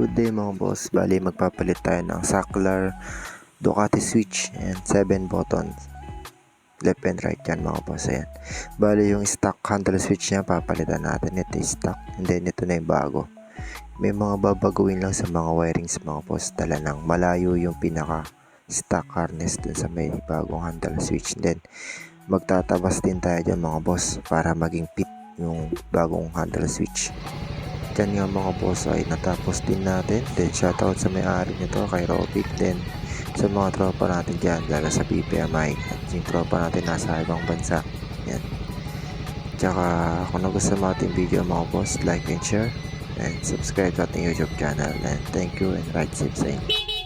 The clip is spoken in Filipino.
Good day mga boss. Bali magpapalit tayo ng Saklar Ducati switch and 7 buttons. Left and right yan mga boss. Ayan. Bali yung stock handle switch niya papalitan natin. Ito yung stock and then ito na yung bago. May mga babaguhin lang sa mga wirings mga boss. Dala ng malayo yung pinaka stock harness dun sa may bagong handle switch. Then magtatabas din tayo dyan mga boss para maging fit yung bagong handle switch. Yan nga mga boss ay natapos din natin. Then shoutout sa may-ari nito kay Robic. Then sa mga tropa natin dyan, lalo sa BPMI at yung tropa natin nasa ibang bansa. Yan. Tsaka kung nagustuhan mo ating video mga boss, like and share and subscribe sa ating YouTube channel. And thank you and ride safe sa inyo.